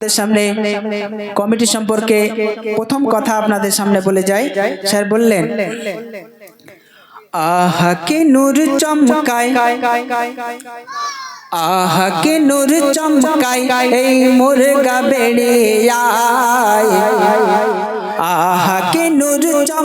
সামনে কমিটি সম্পর্কে প্রথম কথা আপনাদের সামনে বলে যাই। স্যার বললেন আহা কে নূর চমকায় আহা কে নূর চমকায়, এই বেড়িয়ায় আহা কে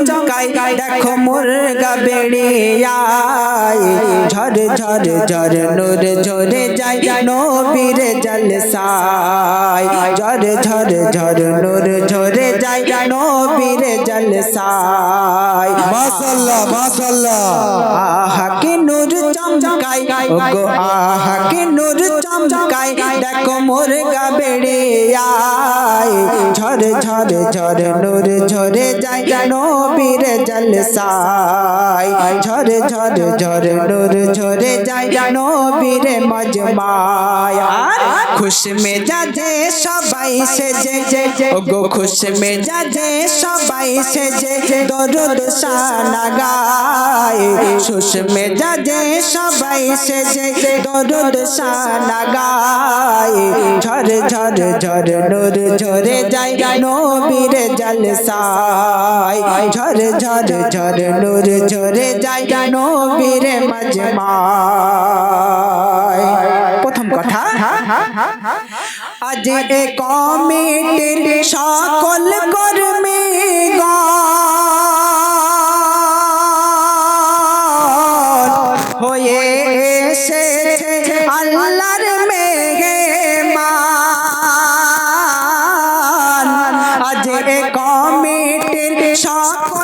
নূর চমকায় দেখো মুরগা বেড়িয়ায়। ঝড় ঝড় ঝড় নূর ঝরে যায় নবীর জলসায়। ঝর ঝড় ঝড় নূর ঝরে যায় নবীর জলসায়। মাশাল্লাহ মাশাল্লাহ আহা নূর চমকাই। ওগো আহা কে নূর চমকাই। দেখো মোর গা বেড়ে আয়। ঝর ঝর ঝর নূর ঝরে যায় নবীর জলসায়। ঝর ঝর ঝর নূর ঝরে যায় নবীর মজমায়। খুশ মেজাজে সবাই সেজে ওগো খুশ মেজাজে সবাই সেজে দরুদ শানা গায়। খুশ মেজাজে সবাই সেজে, দরুদ শানা গায়। ঝর ঝর ঝর, নূর ঝরে যায় নবীর জলসায়। ঝর ঝর ঝর, নূর ঝরে যায় নবীর মজমায়। প্রথম কথা, আজ এ কমিটির সকল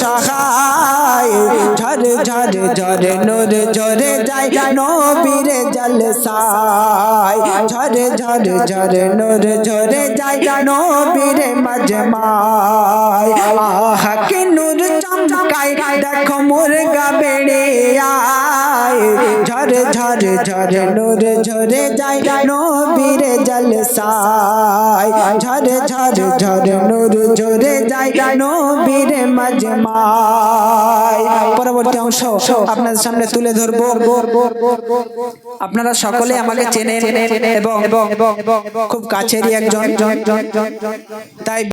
সহায়। ঝর ঝর ঝর, নূর, ঝরে যায় নবীর জলসায়। ঝর ঝর ঝর, নূর, ঝরে যায় নবীর মজমায়। আহা কে নূর চমকায়, দেখো মুরগা বেড়ে ঝর ঝর ঝর, নূর ঝরে যায় নবীর জলসায়। ঝর ঝর ঝর, নূর ঝরে যায় নবীর মজমায়। পরবর্তী অংশ আপনাদের সামনে তুলে ধরবো। আপনারা সকলে আমাকে চেনেন এবং খুব কাছেরই একজন। তাই